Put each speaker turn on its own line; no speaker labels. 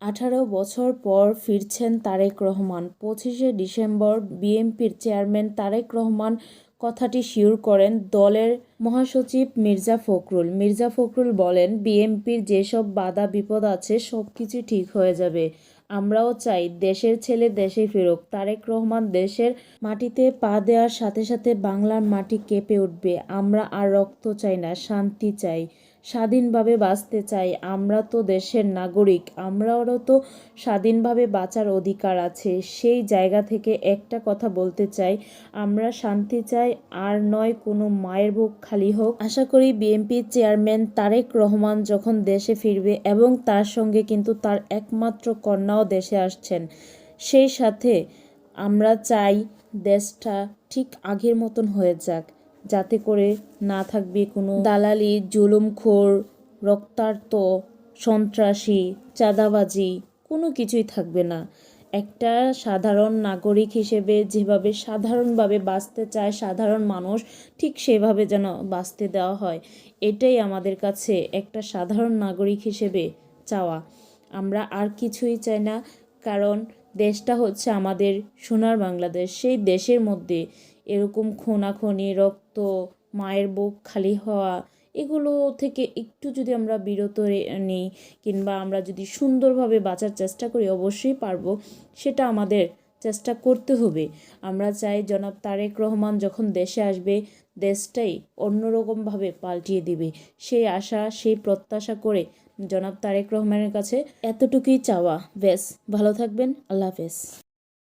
আঠারো বছর পর ফিরছেন তারেক রহমান। পঁচিশে ডিসেম্বর বিএনপির চেয়ারম্যান তারেক রহমান কথাটি শিওর করেন দলের মহাসচিব মির্জা ফখরুল। মির্জা ফখরুল বলেন, বিএনপির যেসব বাধা, বিপদ আছে, সব কিছু ঠিক হয়ে যাবে। আমরাও চাই দেশের ছেলে দেশে ফেরুক। তারেক রহমান দেশের মাটিতে পা দেওয়ার সাথে সাথে বাংলার মাটি কেঁপে উঠবে। আমরা আর রক্ত চাই না, শান্তি চাই। স্বাধীনভাবে বাঁচতে চাই। আমরা তো দেশের নাগরিক আমরাও তো স্বাধীনভাবে বাঁচার অধিকার আছে। সেই জায়গা থেকে একটা কথা বলতে চাই, আমরা শান্তি চাই, আর নয় কোনো মায়ের বুক খালি হোক। আশা করি বিএনপির চেয়ারম্যান তারেক রহমান যখন দেশে ফিরবে এবং তার সঙ্গে কিন্তু তার একমাত্র কন্যাও দেশে আসছেন, সেই সাথে আমরা চাই দেশটা ঠিক আগের মতন হয়ে যাক। যাতে করে না থাকবে কোনো দালালি, জুলুমখোর রক্তার্ত সন্ত্রাসী, চাঁদাবাজি, কোনো কিছুই থাকবে না। একটা সাধারণ নাগরিক হিসেবে যেভাবে সাধারণভাবে বাঁচতে চায় সাধারণ মানুষ, ঠিক সেভাবে যেন বাঁচতে দেওয়া হয়। এটাই আমাদের কাছে একটা সাধারণ নাগরিক হিসেবে চাওয়া। আমরা আর কিছুই চাই না, কারণ দেশটা হচ্ছে আমাদের সোনার বাংলাদেশ। সেই দেশের মধ্যে এরকম খোনাখনি, রক্ত, মায়ের বুক খালি হওয়া, এগুলো থেকে একটু যদি আমরা বিরত নিই কিংবা আমরা যদি সুন্দরভাবে বাঁচার চেষ্টা করি, অবশ্যই পারব। সেটা আমাদের চেষ্টা করতে হবে। আমরা চাই জনাব তারেক রহমান যখন দেশে আসবে, দেশটাই অন্যরকমভাবে পাল্টিয়ে দিবে। সেই আশা, সেই প্রত্যাশা করে জনাব তারেক রহমানের কাছে এতটুকুই চাওয়া। বেশ ভালো থাকবেন। আল্লাহ হাফেজ।